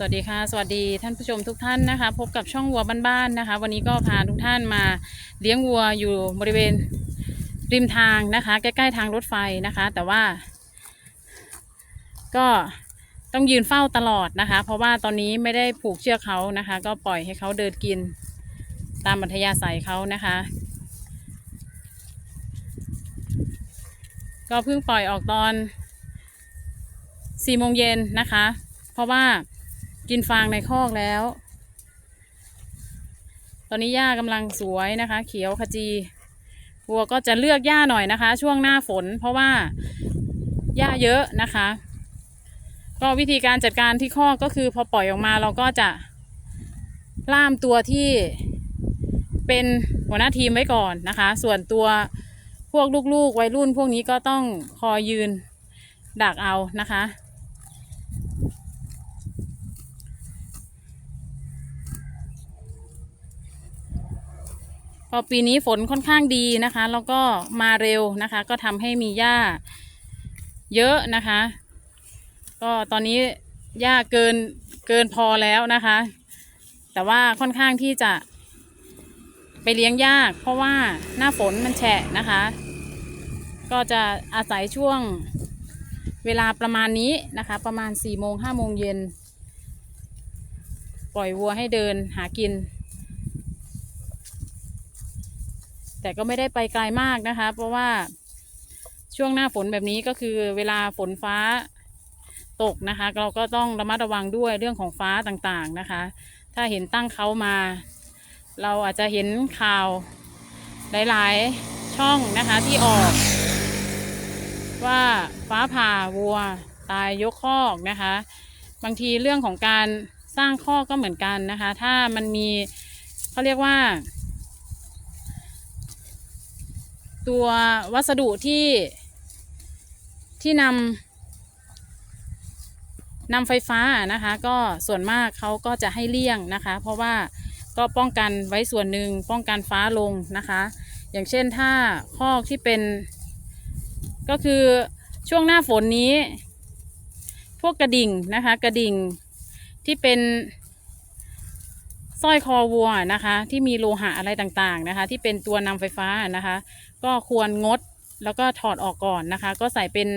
สวัสดีค่ะ สวัสดีท่านผู้ชมทุกท่านนะคะ พบกับช่องวัวบ้านๆนะคะ วันนี้ก็พาทุกท่านมาเลี้ยงวัวอยู่บริเวณริมทางนะคะ ใกล้ๆทางรถไฟนะคะ แต่ว่า ก็ต้องยืนเฝ้าตลอดนะคะ เพราะว่าตอนนี้ไม่ได้ผูกเชือกเขานะคะ ก็ปล่อยให้เขาเดินกินตามบัธยาศัยเขานะคะ ก็เพิ่งปล่อยออกตอนสี่โมงเย็นนะคะ เพราะว่า กินฟางในคอกแล้ว ตอนนี้หญ้ากำลังสวยนะคะ เขียวขจีวัวก็จะเลือกหญ้าหน่อยนะคะ ช่วงหน้าฝน เพราะว่าหญ้าเยอะนะคะ ก็วิธีการจัดการที่คอกก็คือพอปล่อยออกมาเราก็จะล่ามตัวที่เป็นหัวหน้าทีมไว้ก่อนนะคะ ส่วนตัวพวกลูกๆวัยรุ่นพวกนี้ก็ต้องคอยยืนดักเอานะคะ พอปีนี้ฝนค่อนข้างดีนะคะ แล้วก็มาเร็วนะคะ ก็ทำให้มีหญ้าเยอะนะคะ ก็ตอนนี้หญ้าเกินเกินพอแล้วนะคะ แต่ว่าค่อนข้างที่จะไปเลี้ยงยาก เพราะว่าหน้าฝนมันแฉะนะคะ ก็จะอาศัยช่วงเวลาประมาณนี้นะคะ ประมาณ4ี่โมงห้าโมงเย็น ปล่อยวัวให้เดินหากิน แต่ก็ไม่ได้ไปไกลมากนะคะ เพราะว่าช่วงหน้าฝนแบบนี้ก็คือเวลาฝนฟ้าตกนะคะ เราก็ต้องระมัดระวังด้วยเรื่องของฟ้าต่างๆนะคะ ถ้าเห็นตั้งเขามา เราอาจจะเห็นข่าวหลายๆช่องนะคะที่ออก ว่าฟ้าผ่าวัวตายยกคอกนะคะ บางทีเรื่องของการสร้างคอกก็เหมือนกันนะคะ ถ้ามันมีเขาเรียกว่า ตัววัสดุที่ที่นำนำไฟฟ้านะคะ ก็ส่วนมากเขาก็จะให้เลี่ยงนะคะ เพราะว่าก็ป้องกันไว้ส่วนหนึ่งป้องกันฟ้าลงนะคะ อย่างเช่นถ้าคอกที่เป็น ก็คือช่วงหน้าฝนนี้ พวกกระดิ่งนะคะ กระดิ่งที่เป็น สร้อยคอวัวนะคะ ที่มีโลหะอะไรต่างๆนะคะ ที่เป็นตัวนำไฟฟ้านะคะ ก็ควรงดแล้วก็ถอดออกก่อนนะคะ ก็ใส่เป็น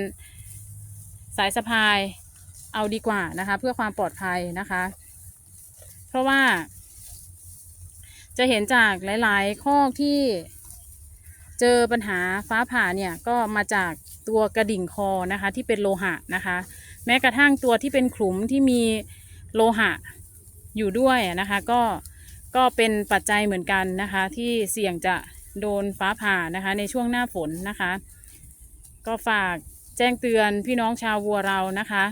สายสะพายเอาดีกว่านะคะ เพื่อความปลอดภัยนะคะ เพราะว่า จะเห็นจากหลาย ๆ ข้อที่เจอปัญหาฟ้าผ่าเนี่ยก็มาจากตัวกระดิ่งคอนะคะ ที่เป็นโลหะนะคะ แม้กระทั่งตัวที่เป็นขลุมที่มีโลหะ อยู่ด้วยนะคะ ก็ก็เป็นปัจจัยเหมือนกันนะคะ ที่เสี่ยงจะโดนฟ้าผ่านะคะ ในช่วงหน้าฝนนะคะ ก็ฝากแจ้งเตือนพี่น้องชาววัวเรานะคะ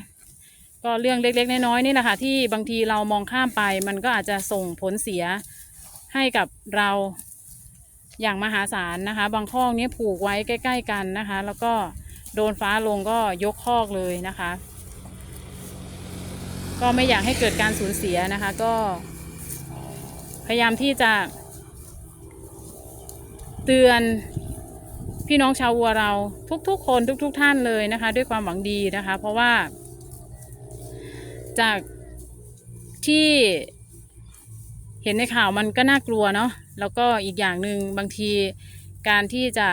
ก็เรื่องเล็กๆน้อยๆนี่แหละค่ะที่บางทีเรามองข้ามไป มันก็อาจจะส่งผลเสียให้กับเราอย่างมหาศาลนะคะ บางข้อกนี้ผูกไว้ใกล้ ๆ กันนะคะ แล้วก็โดนฟ้าลงก็ยกคอกเลยนะคะ ก็ไม่อยากให้เกิดการสูญเสียนะคะ ก็พยายามที่จะ เตือนพี่น้องชาววัวเราทุกๆ คนทุก ๆ ท่านเลยนะคะ ด้วยความหวังดีนะคะ เพราะว่า จากที่เห็นในข่าวมันก็น่ากลัวเนาะแล้วก็อีกอย่างหนึ่งบางทีการที่จะ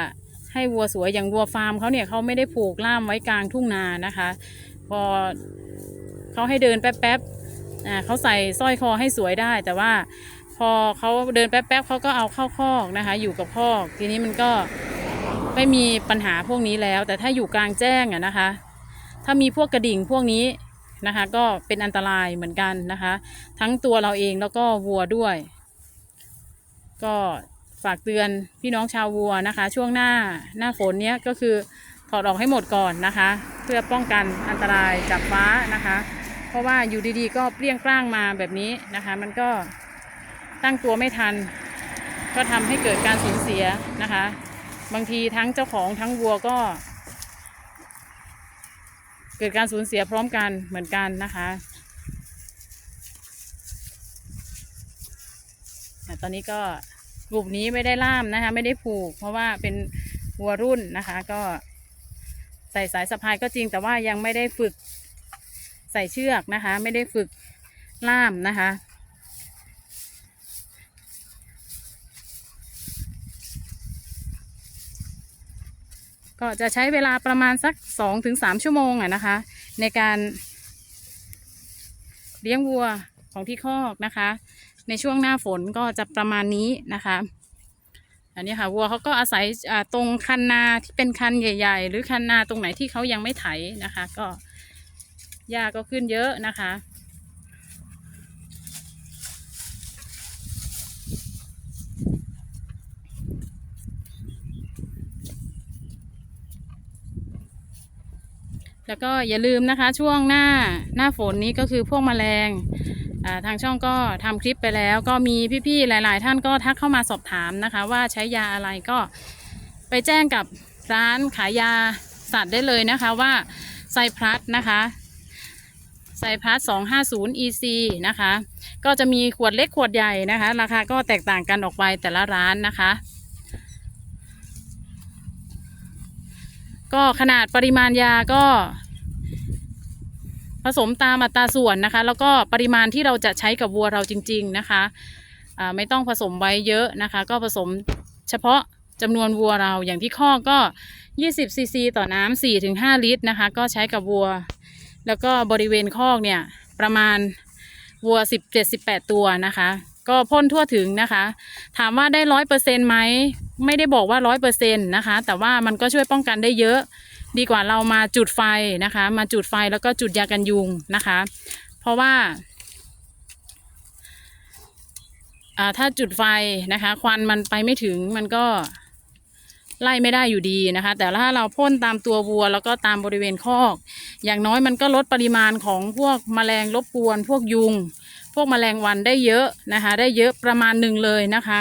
ให้วัวสวยอย่างวัวฟาร์มเขาเนี่ยเขาไม่ได้ผูกล่ามไว้กลางทุ่งนานะคะ พอ เขาให้เดินแป๊บๆอ่าเขาใส่สร้อยคอให้สวยได้ แต่ว่าพอเขาเดินแป๊บๆเขาก็เอาเข้าคอกนะคะ อยู่กับคอกทีนี้มันก็ไม่มีปัญหาพวกนี้แล้ว แต่ถ้าอยู่กลางแจ้งอะนะคะ ถ้ามีพวกกระดิ่งพวกนี้นะคะ ก็เป็นอันตรายเหมือนกันนะคะ ทั้งตัวเราเองแล้วก็วัวด้วย ก็ฝากเตือนพี่น้องชาววัวนะคะ ช่วงหน้าหน้าฝนเนี้ยก็คือถอดออกให้หมดก่อนนะคะ เพื่อป้องกันอันตรายจากฟ้านะคะ ราะว่าอยู่ดีๆ ก็เปรี้ยงปร้างมาแบบนี้นะคะ มันก็ตั้งตัวไม่ทัน ก็ทำให้เกิดการสูญเสียนะคะ บางทีทั้งเจ้าของทั้งวัวก็ เกิดการสูญเสียพร้อมกันเหมือนกันนะคะตอนนี้ก็กลุ่มนี้ไม่ได้ล่ามนะคะ ไม่ได้ผูก เพราะว่าเป็นวัวรุ่นนะคะ ก็ใส่สายสะพายก็จริงแต่ว่ายังไม่ได้ฝึก ส่เชือกนะคะ ไม่ได้ฝึกล่ามนะคะ ก็จะใช้เวลาประมาณสักสองถึงสามชั่วโมงอะนะคะ ในการเลี้ยงวัวของที่คอกนะคะ ในช่วงหน้าฝนก็จะประมาณนี้นะคะอันนี้ค่ะวัวเขาก็อาศัยตรงคันนาที่เป็นคันใหญ่ ๆ หรือคันนาตรงไหนที่เขายังไม่ไถนะคะ ก็ หญ้าก็ขึ้นเยอะนะคะ แล้วก็อย่าลืมนะคะช่วงหน้าหน้าฝนนี้ก็คือพวกแมลงทางช่องก็ทำคลิปไปแล้วก็มีพี่ๆหลาย ๆ ท่านก็ทักเข้ามาสอบถามนะคะ ว่าใช้ยาอะไรก็ไปแจ้งกับร้านขายยาสัตว์ได้เลยนะคะว่าไซพลัสนะคะ ไซพัส250 EC นะคะ ก็จะมีขวดเล็กขวดใหญ่นะคะ ราคาก็แตกต่างกันออกไปแต่ละร้านนะคะ ก็ขนาดปริมาณยาก็ ผสมตามอัตราส่วนนะคะ แล้วก็ปริมาณที่เราจะใช้กับวัวเราจริง ๆนะคะอ่าไม่ต้องผสมไว้เยอะนะคะ ก็ผสมเฉพาะจำนวนวัวเราอย่างที่ข้อกก็20ซีซีต่อน้ำ4-5 ลิตรนะคะ ก็ใช้กับวัว แล้วก็บริเวณคอกเนี่ยประมาณวัว17-18ตัวนะคะ ก็พ่นทั่วถึงนะคะ ถามว่าได้ร้อยเปอร์เซ็นต์ไหมไม่ได้บอกว่าร้อยเปอร์เซ็นต์นะคะ แต่ว่ามันก็ช่วยป้องกันได้เยอะดีกว่าเรามาจุดไฟนะคะ มาจุดไฟแล้วก็จุดยากันยุงนะคะ เพราะว่าอ่าถ้าจุดไฟนะคะ ควันมันไปไม่ถึงมันก็ ไล่ไม่ได้อยู่ดีนะคะ แต่ถ้าเราพ่นตามตัววัว แล้วก็ตามบริเวณคอก อย่างน้อยมันก็ลดปริมาณของพวกแมลงรบกวน พวกยุง พวกแมลงวันได้เยอะนะคะ ได้เยอะประมาณหนึ่งเลยนะคะ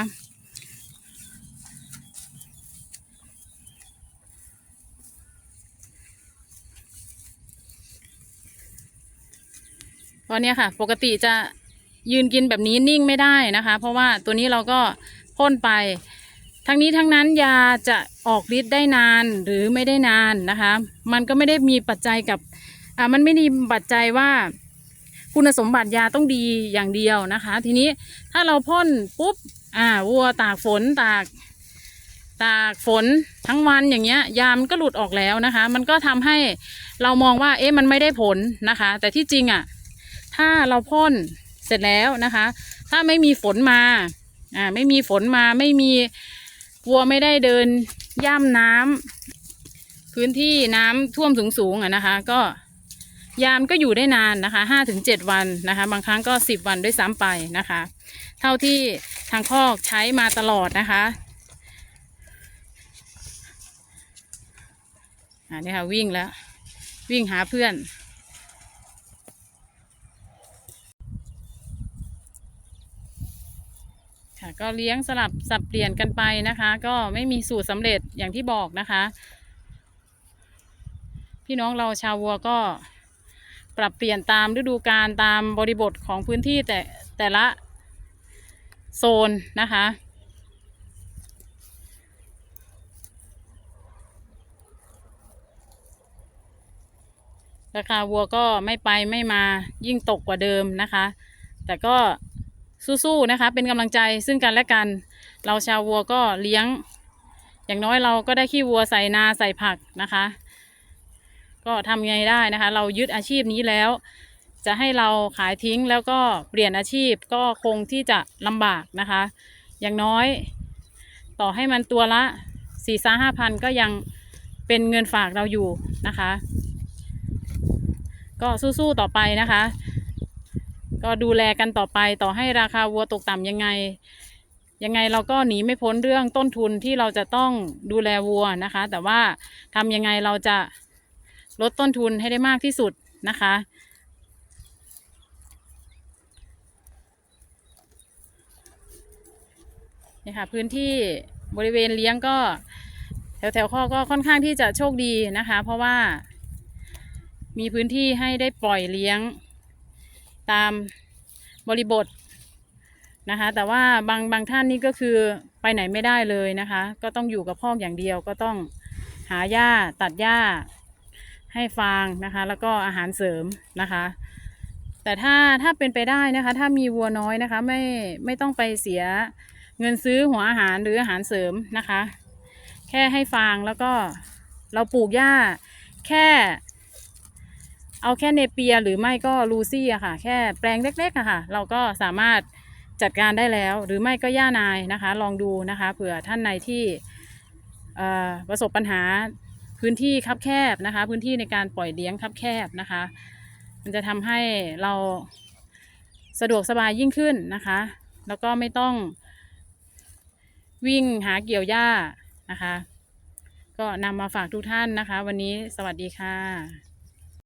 เพราะเนี่ยค่ะ ปกติจะยืนกินแบบนี้นิ่งไม่ได้นะคะ เพราะว่าตัวนี้เราก็พ่นไป ทั้งนี้ทั้งนั้นยาจะออกฤทธิ์ได้นานหรือไม่ได้นานนะคะ มันก็ไม่ได้มีปัจจัยกับอ่ามันไม่มีปัจจัยว่า คุณสมบัติยาต้องดีอย่างเดียวนะคะ ทีนี้ถ้าเราพ่นปุ๊บอ่าวัวตากฝนตากตากฝนทั้งวันอย่างเงี้ย ยามันก็หลุดออกแล้วนะคะ มันก็ทำให้เรามองว่าเอ๊ะมันไม่ได้ผลนะคะ แต่ที่จริงอะถ้าเราพ่นเสร็จแล้วนะคะ ถ้าไม่มีฝนมาอ่าไม่มีฝนมาไม่มี วัวไม่ได้เดินย่ำน้ำพื้นที่น้ำท่วมสูงสูงๆอะนะคะ ก็ยามก็อยู่ได้นานนะคะห้าถึงเจ็ดวันนะคะ บางครั้งก็สิบวันด้วยซ้ำไปนะคะ เท่าที่ทางคอกใช้มาตลอดนะคะอ่านี่ค่ะวิ่งแล้ว วิ่งหาเพื่อน ค่ะ ก็เลี้ยงสลับสับเปลี่ยนกันไปนะคะ ก็ไม่มีสูตรสำเร็จอย่างที่บอกนะคะ พี่น้องเราชาววัวก็ปรับเปลี่ยนตามฤดูกาลตามบริบทของพื้นที่แต่แต่ละโซนนะคะราคาวัวก็ไม่ไปไม่มายิ่งตกกว่าเดิมนะคะ แต่ก็ สู้ๆนะคะ เป็นกำลังใจซึ่งกันและกัน เราชาววัวก็เลี้ยง อย่างน้อยเราก็ได้ขี้วัวใส่นาใส่ผักนะคะ ก็ทำไงได้นะคะ เรายึดอาชีพนี้แล้ว จะให้เราขายทิ้งแล้วก็เปลี่ยนอาชีพก็คงที่จะลำบากนะคะ อย่างน้อย ต่อให้มันตัวละสี่สาห้าพันก็ยังเป็นเงินฝากเราอยู่นะคะ ก็สู้ๆต่อไปนะคะ ก็ดูแลกันต่อไปต่อให้ราคาวัวตกต่ำยังไง ยังไงเราก็หนีไม่พ้นเรื่องต้นทุนที่เราจะต้องดูแลวัวนะคะ แต่ว่าทำยังไงเราจะลดต้นทุนให้ได้มากที่สุดนะคะ นี่ค่ะพื้นที่บริเวณเลี้ยงก็ แถวแถวๆข้อก็ค่อนข้างที่จะโชคดีนะคะ เพราะว่ามีพื้นที่ให้ได้ปล่อยเลี้ยง ตามบริบทนะคะ แต่ว่าบางบางท่านนี่ก็คือไปไหนไม่ได้เลยนะคะ ก็ต้องอยู่กับพ่ออย่างเดียวก็ต้องหาหญ้าตัดหญ้าให้ฟางนะคะ แล้วก็อาหารเสริมนะคะ แต่ถ้าถ้าเป็นไปได้นะคะ ถ้ามีวัวน้อยนะคะไม่ไม่ต้องไปเสียเงินซื้อหัวอาหารหรืออาหารเสริมนะคะ แค่ให้ฟางแล้วก็เราปลูกหญ้าแค่ เอาแค่เนเปียหรือไม่ก็ลูซี่อะค่ะ แค่แปลงเล็กๆอะค่ะ เราก็สามารถจัดการได้แล้ว หรือไม่ก็หญ้านายนะคะ ลองดูนะคะเผื่อท่านในที่ประสบปัญหาพื้นที่คับแคบนะคะ พื้นที่ในการปล่อยเลี้ยงคับแคบนะคะ มันจะทำให้เราสะดวกสบายยิ่งขึ้นนะคะ แล้วก็ไม่ต้องวิ่งหาเกี่ยวหญ้านะคะ ก็นำมาฝากทุกท่านนะคะ วันนี้สวัสดีค่ะ